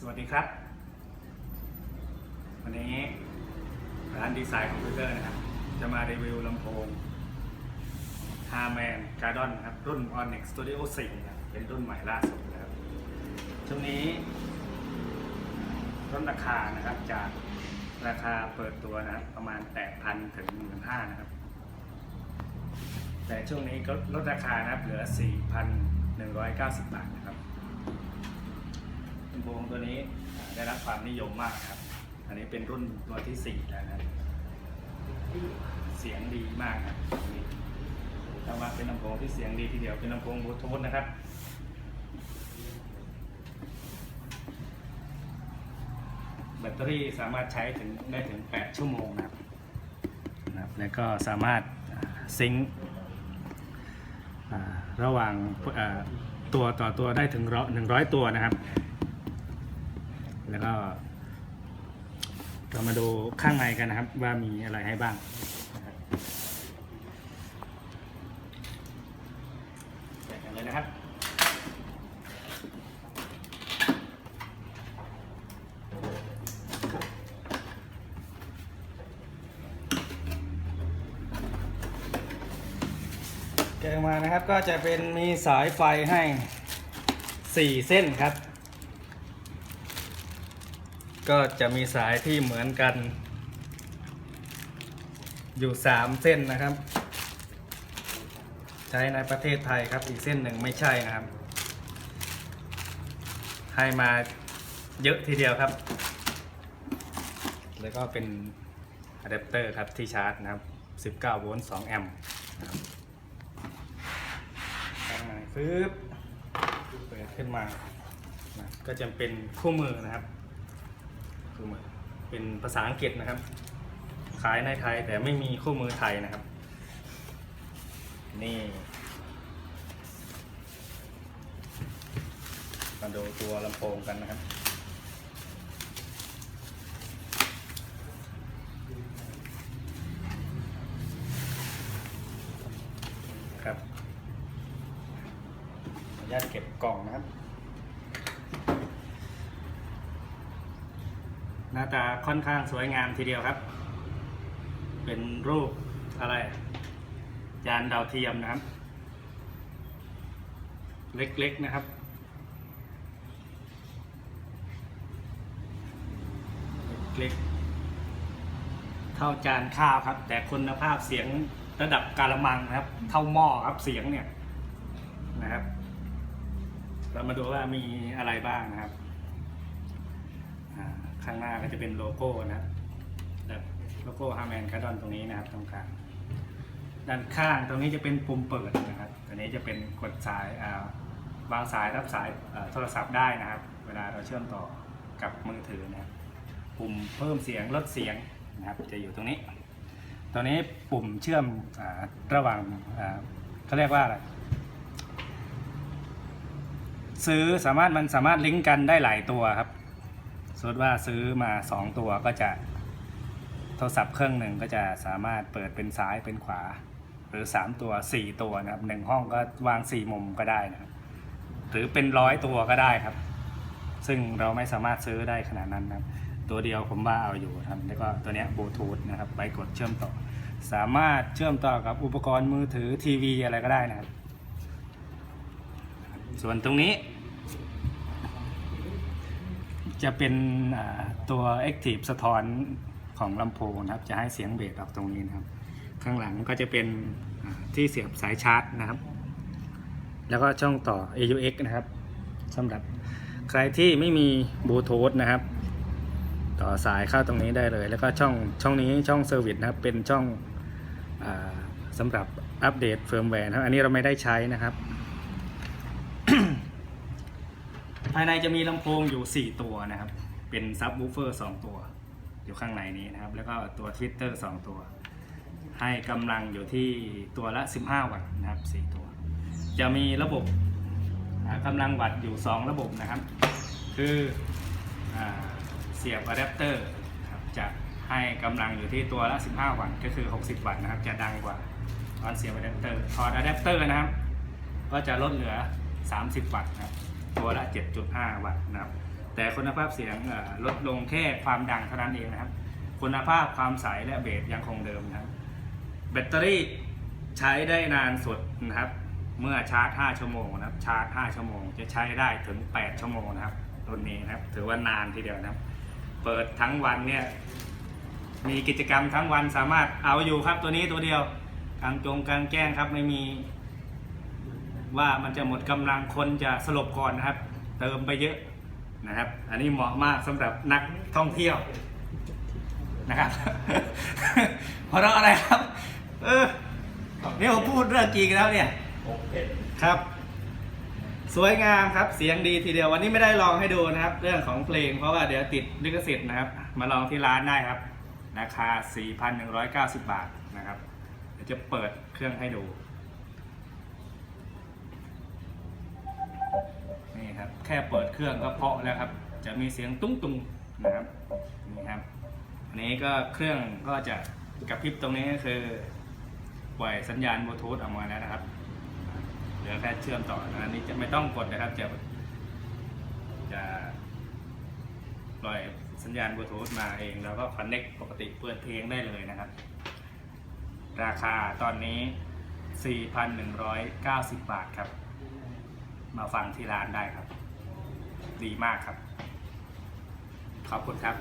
สวัสดีครับ วันนี้ร้านดีไซน์คอมพิวเตอร์นะครับ จะมารีวิวลำโพง h a r m a n g a r d o n ครับ รุ่น Onyx Studio 4ครับเป็นรุ่นใหม่ล่าสุดนะครับช่วงนี้ลดราคานะครับจากราคาเปิดตัวนะครับประมาณ 8,000 ถึง 15,000นะครับ แต่ช่วงนี้ก็ลดราคานะครับเหลือ 4,190 บาทนะครับ ลำโพงตัวนี้ได้รับความนิยมมากครับ อันนี้เป็นรุ่นตัวที่ 4 แล้วนะเสียงดีมากครับตัวนี้ถ้าว่าเป็นลำโพงที่เสียงดีทีเดียวเป็นลำโพงบลูทูธนะครับแบตเตอรี่สามารถใช้ถึงได้ถึง 8 ชั่วโมงนะครับนะครับแล้วก็สามารถซิงค์ระหว่างตัวต่อตัวได้ถึงหนึ่งร้อยตัวนะครับ แล้วก็เรามาดูข้างในกันนะครับ ว่ามีอะไรให้บ้างแกกันเลยนะครับแกะออกมานะครับก็จะเป็นมีสายไฟให้ 4 เส้นครับ ก็จะมีสายที่เหมือนกัน อยู่ 3 เส้นนะครับ ใช้ในประเทศไทยครับ อีกเส้นหนึ่งไม่ใช่นะครับ ให้มาเยอะทีเดียวครับ แล้วก็เป็นอะแดปเตอร์ครับที่ชาร์จนะครับ 19 โวลต์ 2 แอมป์นะครับข้งในปึ๊บเปิดขึ้นมานะก็จะเป็นคู่มือนะครับ คู่มือเป็นภาษาอังกฤษนะครับ ขายในไทยแต่ไม่มีคู่มือไทยนะครับ นี่ มาดูตัวลำโพงกันนะครับครับญาตเก็บกล่องนะครับ น้าตาค่อนข้างสวยงามทีเดียวครับ เป็นรูปอะไรจานดาวเทียมนะครับ เล็กๆนะครับเล็กๆเท่าจานข้าวครับ แต่คุณภาพเสียงระดับกาละมังนะครับ เท่าหม้อครับเสียงเนี่ยนะครับ เรามาดูว่ามีอะไรบ้างนะครับ ข้างหน้าก็จะเป็นโลโก้นะครับแบบโลโก้ฮาร์แมนคาร์ดอนตรงนี้นะครับตรงกลางด้านข้างตรงนี้จะเป็นปุ่มเปิดนะครับตัวนี้จะเป็นกดสายวางสายรับสายโทรศัพท์ได้นะครับ เวลาเราเชื่อมต่อกับมือถือนะปุ่มเพิ่มเสียงลดเสียงนะครับจะอยู่ตรงนี้ตัวนี้ปุ่มเชื่อมอระหว่างเขาเรียกว่าอะไรซื้อสามารถมันสามารถลิงก์กันได้หลายตัวครับ สมมติว่าซื้อมา 2 ตัวก็จะโทรศัพท์เครื่องหนึ่งก็จะสามารถเปิดเป็นซ้ายเป็นขวา หรือ 3 ตัว 4 ตัวนะครับหนึ่งห้องก็วาง 4 มุมก็ได้นะครับหรือเป็นร้อยตัวก็ได้ครับ ซึ่งเราไม่สามารถซื้อได้ขนาดนั้นนะครับ ตัวเดียวผมว่าเอาอยู่ครับแล้วก็ตัวนี้บลูทูธนะครับไว้กดเชื่อมต่อ สามารถเชื่อมต่อกับอุปกรณ์มือถือทีวีอะไรก็ได้นะครับ ส่วนตรงนี้ จะเป็นตัว Active สะท้อนของลำโพงนะครับ จะให้เสียงเบสออกตรงนี้นะครับ ข้างหลังก็จะเป็นที่เสียบสายชาร์จนะครับ แล้วก็ช่องต่อ AUX นะครับสำหรับใครที่ไม่มีบลูทูธนะครับ ต่อสายเข้าตรงนี้ได้เลย แล้วก็ช่องช่องนี้ช่องเซอร์วิสนะครับเป็นช่องอสำหรับอัปเดตเฟิร์มแวร์นะครับ อันนี้เราไม่ได้ใช้นะครับ ภายในจะมีลำโพงอยู่ 4 ตัวนะครับ เป็นซับวูเฟอร์ 2 ตัว อยู่ข้างในนี้นะครับ แล้วก็ตัวทวิตเตอร์ 2 ตัว ให้กำลังอยู่ที่ตัวละ 15 วัตต์นะครับ 4 ตัว จะมีระบบอ่ากำลังวัตต์อยู่ 2 ระบบนะครับ คืออเสียบอะแดปเตอร์ครับจะให้กำลังอยู่ที่ตัวละ 15 วัตต์ ก็คือ 60 วัตต์นะครับ จะดังกว่าตอนเสียบอะแดปเตอร์ ถอดอะแดปเตอร์นะครับ ก็จะลดเหลือ 30 วัตต์นะครับ ตัวละ 7.5 วัตต์นะครับ แต่คุณภาพเสียงลดลงแค่ความดังเท่านั้นเองนะครับ คุณภาพความใสและเบสยังคงเดิมนะครับ แบตเตอรี่ใช้ได้นานสุดนะครับ เมื่อชาร์จ 5 ชั่วโมงนะครับ ชาร์จ 5 ชั่วโมง จะใช้ได้ถึง 8 ชั่วโมงนะครับรุ่นนี้นะครับ ถือว่านานทีเดียวนะครับ เปิดทั้งวันเนี่ย มีกิจกรรมทั้งวันสามารถเอาอยู่ครับตัวนี้ตัวเดียวกลางจงกลางแจ้งครับไม่มี ว่ามันจะหมดกำลังคนจะสลบก่อนนะครับ เติมไปเยอะนะครับ อันนี้เหมาะมากสำหรับนักท่องเที่ยวนะครับเพราะอะไรครับ เออเนี่ยผมพูดเรื่องจริงแล้วเนี่ยครับ สวยงามครับเสียงดีทีเดียววันนี้ไม่ได้ลองให้ดูนะครับ เรื่องของเพลงเพราะว่าเดี๋ยวติดลิขสิทธิ์นะครับ มาลองที่ร้านได้ครับ ราคา 4,190 บาทนะครับเดี๋ยวจะเปิดเครื่องให้ดู แค่เปิดเครื่องก็เพาะแล้วครับ จะมีเสียงตุ้งตุงนะครับนี่ครับอันนี้ก็เครื่องก็จะกระพริบตรงนี้ก็คือปล่อยสัญญาณบลูทูธออกมาแล้วนะครับเหลือแค่เชื่อมต่อนะอันนี้จะไม่ต้องกดนะครับจะจะปล่อยสัญญาณบลูทูธมาเอง แล้วก็คอนเน็กปกติเปิดเพลงได้เลยนะครับ ราคาตอนนี้ 4,190 บาทครับ มาฟังที่ร้านได้ครับ ดีมากครับ ขอบคุณครับ